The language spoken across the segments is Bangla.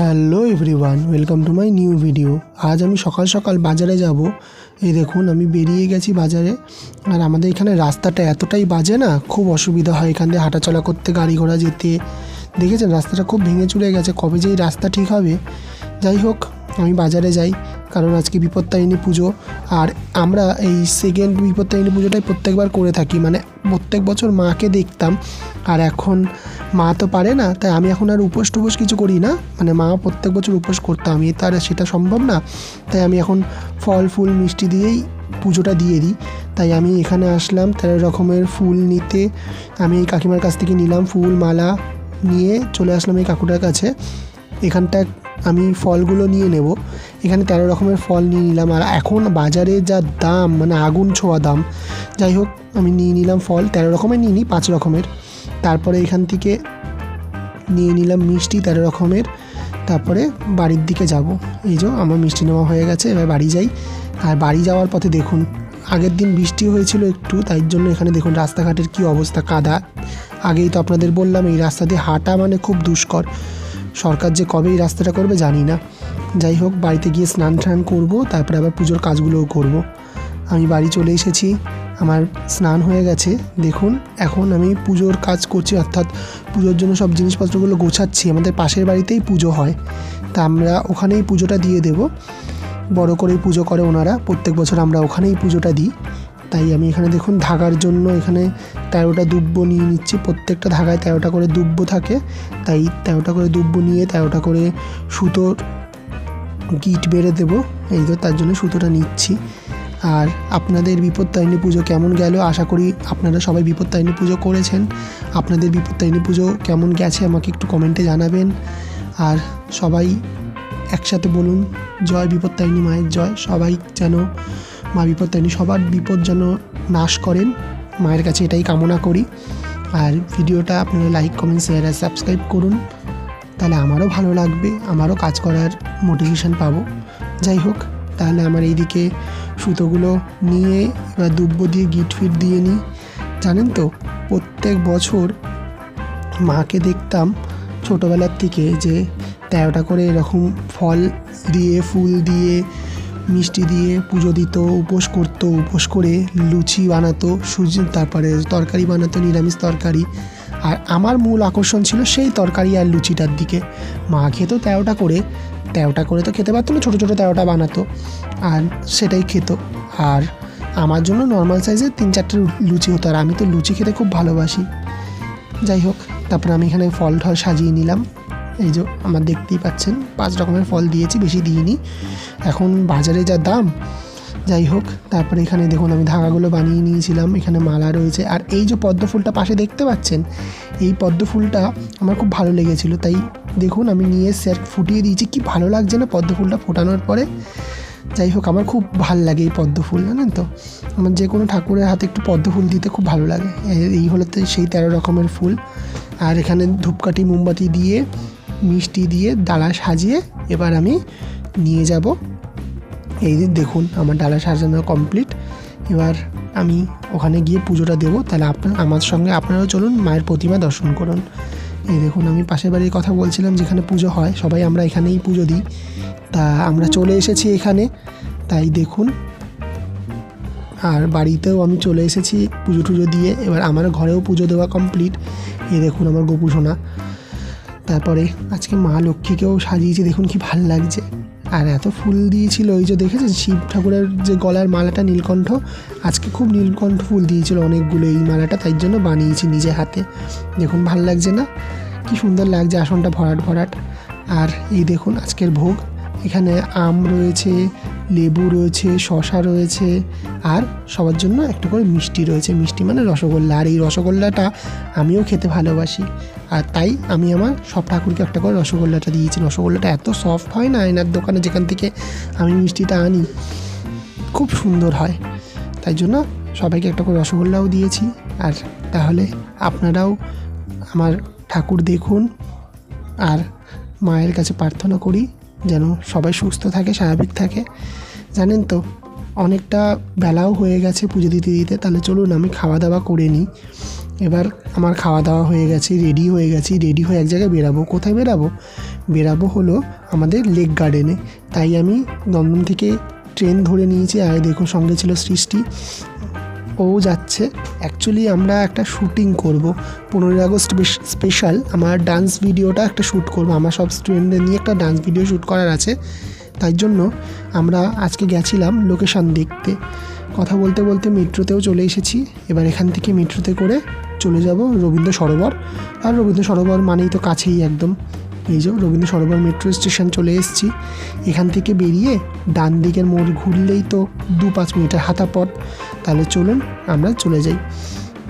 Hello everyone, welcome to my new video. আজ আমি সকাল সকাল বাজারে যাব। এই দেখুন, আমি বেরিয়ে গেছি বাজারে। আর আমাদের এখানে রাস্তাটা এতটাই বাজে না, খুব অসুবিধা হয় এখান দিয়ে হাঁটাচলা করতে, গাড়ি ঘোড়া যেতে। দেখেছেন, রাস্তাটা খুব ভেঙে চুরে গেছে, কবে যে এই রাস্তা ঠিক হবে? যাই হোক, আমি বাজারে যাই, কারণ আজকে বিপত্তারিণী পুজো। আর আমরা এই সেকেন্ড বিপত্তারিণী পুজোটাই প্রত্যেকবার করে থাকি মানে প্রত্যেক বছর মাকে দেখতাম। আর এখন মা তো পারে না, তাই আমি এখন আর উপোস টুপোস কিছু করি না। মানে মা প্রত্যেক বছর উপোস করতাম আমি তার সেটা সম্ভব না। তাই আমি এখন ফল, ফুল, মিষ্টি দিয়েই পুজোটা দিয়ে দিই। তাই আমি এখানে আসলাম, তেরো রকমের ফুল নিতে। আমি এই কাকিমার কাছ থেকে নিলাম ফুল, মালা নিয়ে চলে আসলাম এই কাকুটার কাছে। এখানটা আমি ফলগুলো নিয়ে নেব। এখানে তেরো রকমের ফল নিয়ে নিলাম। আর এখন বাজারে যা দাম মানে আগুন ছোঁয়া দাম, যাই হোক, আমি নিয়ে নিলাম ফল। তেরো রকমের নিয়ে নিই, পাঁচ রকমের। তারপরে এখান থেকে নিয়ে নিলাম মিষ্টি তেরো রকমের। তারপরে বাড়ির দিকে যাব। এই যে আমার মিষ্টি নেওয়া হয়ে গেছে, এবার বাড়ি যাই। আর বাড়ি যাওয়ার পথে দেখুন, আগের দিন বৃষ্টি হয়েছিল একটু, তাই জন্য এখানে দেখুন রাস্তাঘাটের কি অবস্থা, কাদা। আগেই তো আপনাদের বললাম, এই রাস্তা দিয়ে হাঁটা মানে খুব দুষ্কর। সরকার যে কবে এই রাস্তাটা করবে জানি না। যাই হোক, বাড়িতে গিয়ে স্নান টান করব, তারপরে আবার পুজোর কাজগুলোও করব। আমি বাড়ি চলে এসেছি। আমার স্নান হয়ে গেছে। দেখুন, এখন আমি পুজোর কাজ করছি, অর্থাৎ পুজোর জন্য সব জিনিসপত্রগুলো গোছাচ্ছি। আমাদের পাশের বাড়িতেই পুজো হয়, তা আমরা ওখানেই পুজোটা দিয়ে দেব। বড় করেই পুজো করে ওনারা, প্রত্যেক বছর আমরা ওখানেই পুজোটা দিই। তাই আমি এখানে দেখুন, ধাগার জন্য এখানে তেরোটা দুব্ব নিয়ে নিচ্ছি। প্রত্যেকটা ধাগায় তেরোটা করে দুব্ব থাকে, তাই তেরোটা করে দুব্ব নিয়ে তেরোটা করে সুতোর গিট বেড়ে দেবো। এই তো তার জন্য সুতোটা নিচ্ছি। আর আপনাদের বিপত্তারিণী পুজো কেমন গেল? আশা করি আপনারা সবাই বিপত্তারিণী পুজো করেছেন। আপনাদের বিপত্তারিণী পুজো কেমন গেছে আমাকে একটু কমেন্টে জানাবেন। আর সবাই একসাথে বলুন, জয় বিপত্তারিণী মায়ের জয়। সবাই যেন মা বিপত্তারিণী, সবার বিপদ যেন নাশ করেন। মায়ের কাছে এটাই কামনা করি। আর ভিডিওটা আপনারা লাইক কমেন্ট শেয়ার আর সাবস্ক্রাইব করুন। তাহলে আমারও ভালো লাগবে, আমারও কাজ করার মোটিভেশন পাবো। যাই হোক, তাহলে আমার এইদিকে সুতোগুলো নিয়ে এবার দুব্ব দিয়ে গিট ফিট দিয়ে নিই। জানেন তো, প্রত্যেক বছর মাকে দেখতাম ছোটোবেলার থেকে যে তেরোটা করে এরকম ফল দিয়ে, ফুল দিয়ে, মিষ্টি দিয়ে পুজো দিত, উপোস করতো, উপোস করে লুচি বানাতো, সুজি, তারপরে তরকারি বানাতো, নিরামিষ তরকারি। আর আমার মূল আকর্ষণ ছিল সেই তরকারি আর লুচিটার দিকে। মা খেতো তেরোটা করে তেরোটা করে তো খেতে পারতো না, ছোটো ছোটো তেরোটা বানাতো। আর সেটাই খেত। আর আমার জন্য নর্মাল সাইজের তিন চারটে লুচি হতো। আর আমি তো লুচি খেতে খুব ভালোবাসি। যাই হোক, তারপরে আমি এখানে ফল ঠল সাজিয়ে নিলাম। এই যে আমার দেখতেই পাচ্ছেন, পাঁচ রকমের ফল দিয়েছি, বেশি দিইনি। এখন বাজারে যা দাম, যাই হোক, তারপরে এখানে দেখুন আমি ধাগাগুলো বানিয়ে নিয়েছিলাম, এখানে মালা রয়েছে। আর এই যে পদ্ম ফুলটা পাশে দেখতে পাচ্ছেন, এই পদ্ম ফুলটা আমার খুব ভালো লেগেছিলো, তাই দেখুন, আমি নিয়ে স্যার ফুটিয়ে দিয়েছি। কি ভালো লাগছে না পদ্ম ফুলটা ফোটানোর পরে? যাই হোক, আমার খুব ভালো লাগে এই পদ্ম ফুল, জানেন তো? আমার যে কোনো ঠাকুরের হাতে একটু পদ্ম ফুল দিতে খুব ভালো লাগে। এই হলো তো সেই তেরো রকমের ফুল। আর এখানে ধূপকাঠি, মোমবাতি দিয়ে, মিষ্টি দিয়ে ডালা সাজিয়ে এবার আমি নিয়ে যাব। এই দেখুন, আমার ডালা সাজানো কমপ্লিট। এবার আমি ওখানে গিয়ে পুজোটা দেবো। তাহলে আপনার, আমার সঙ্গে আপনারাও চলুন, মায়ের প্রতিমা দর্শন করুন। এই দেখুন, আমি পাশের বাড়ির কথা বলছিলাম, যেখানে পুজো হয়, সবাই আমরা এখানেই পুজো দিই। তা আমরা চলে এসেছি এখানে। তাই দেখুন, আর বাড়িতেও আমি চলে এসেছি পুজো টুজো দিয়ে। এবার আমার ঘরেও পুজো দেওয়া কমপ্লিট এ দেখুন আমার গোপু সোনা তারপরে আজকে মা লক্ষ্মীকেও সাজিয়েছি, দেখুন কি ভালো লাগছে। আর এত ফুল দিয়েছিল ওই যে দেখেছেন শিব ঠাকুরের যে গলার মালাটা নীলকণ্ঠ? আজকে খুব নীলকণ্ঠ ফুল দিয়েছিল অনেকগুলো এই মালাটা, তাই জন্য বানিয়েছি নিজে হাতে। দেখুন, ভালো লাগছে না? কি সুন্দর লাগছে আসনটা ভরাট ভরাট। আর এই দেখুন, আজকের ভোগ। এখানে আম রয়েছে লেবু রয়েছে শশা রয়েছে, আর সবার জন্য একটা করে মিষ্টি রয়েছে। মিষ্টি মানে রসগোল্লা। আর এই রসগোল্লাটা আমিও খেতে ভালোবাসি। আর তাই আমি আমার সব ঠাকুরকে একটা করে রসগোল্লাটা দিয়েছি। রসগোল্লাটা এত সফট হয় না আয়নার দোকানে যেখান থেকে আমি মিষ্টিটা আনি। খুব সুন্দর হয়। তাই জন্য সবাইকে একটা করে রসগোল্লাও দিয়েছি। আর তাহলে আপনারাও আমার ঠাকুর দেখুন। আর মায়ের কাছে প্রার্থনা করি। যেন সবাই সুস্থ থাকে, স্বাভাবিক থাকে। জানেন তো, অনেকটা বেলাও হয়ে গেছে পুজো দিতে দিতে, তাহলে চলুন আমি খাওয়া দাওয়া করে নিই। এবার আমার খাওয়া দাওয়া হয়ে গেছে রেডি হয়ে গেছি রেডি হয়ে এক জায়গায় বেরাবো। কোথায় বেরাবো? বেরাবো হলো আমাদের লেক গার্ডেনে তাই আমি দমদম থেকে ট্রেন ধরে নিয়েছি। আর দেখুন, সঙ্গে ছিল সৃষ্টি। ও যাচ্ছে। অ্যাকচুয়ালি আমরা একটা শুটিং করব। পনেরোই আগস্ট স্পেশাল আমার ডান্স ভিডিওটা একটা শ্যুট করব। আমার সব স্টুডেন্টদের নিয়ে একটা ডান্স ভিডিও শ্যুট করার আছে। তাই জন্য আমরা আজকে গেছিলাম লোকেশান দেখতে। কথা বলতে বলতে মেট্রোতেও চলে এসেছি। এবার এখান থেকে মেট্রোতে করে চলে যাব রবীন্দ্র সরোবর। আর রবীন্দ্র সরোবর মানেই তো কাছেই একদম। এই যে রবীন্দ্র সরোবর মেট্রো স্টেশন চলে এসেছি। এখান থেকে বেরিয়ে ডান দিকের মোড় ঘুরলেই তো দু পাঁচ মিনিটের হাঁটা পথ তাহলে চলুন আমরা চলে যাই।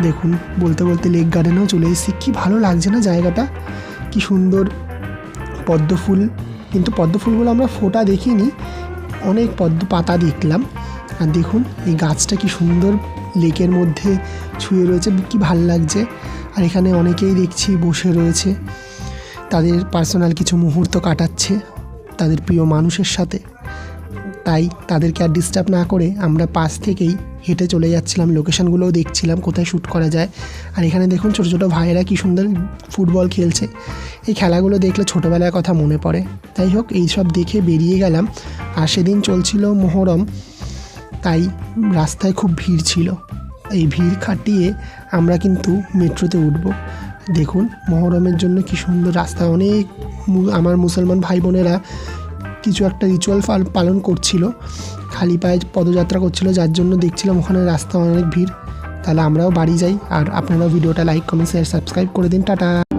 দেখুন, বলতে বলতে লেক গার্ডেনেও চলে এসেছি। কী ভালো লাগছে না জায়গাটা? কি সুন্দর পদ্ম ফুল। কিন্তু পদ্ম ফুলগুলো আমরা ফোটা দেখিনি। অনেক পদ্ম পাতা দেখলাম। আর দেখুন, এই গাছটা কি সুন্দর লেকের মধ্যে ছুঁয়ে রয়েছে। কি ভালো লাগছে। আর এখানে অনেকেই দেখছি বসে রয়েছে। তাদের পার্সোনাল কিছু মুহূর্ত কাটাচ্ছে তাদের প্রিয় মানুষের সাথে। তাই তাদেরকে আর ডিস্টার্ব না করে আমরা পাশ থেকেই হেঁটে চলে যাচ্ছিলাম লোকেশানগুলোও দেখছিলাম, কোথায় শ্যুট করা যায়। আর এখানে দেখুন ছোটো ছোটো ভাইয়েরা কী সুন্দর ফুটবল খেলছে। এই খেলাগুলো দেখলে ছোটোবেলার কথা মনে পড়ে। তাই হোক, এই সব দেখে বেরিয়ে গেলাম। আর সেদিন চলছিল মোহরম, তাই রাস্তায় খুব ভিড় ছিল। এই ভিড় কাটিয়ে আমরা কিন্তু মেট্রোতে উঠব। দেখুন, মহরমের জন্য কি সুন্দর রাস্তা। অনেক আমার মুসলমান ভাই বোনেরা কিছু একটা রিচুয়াল পালন করছিল, খালি পায়ে পদযাত্রা করছিল, যার জন্য দেখছিলাম ওখানে রাস্তা অনেক ভিড়। তাহলে আমরাও বাড়ি যাই, আর আপনারাও ভিডিওটা লাইক কমেন্ট শেয়ার সাবস্ক্রাইব করে দিন। টাটা!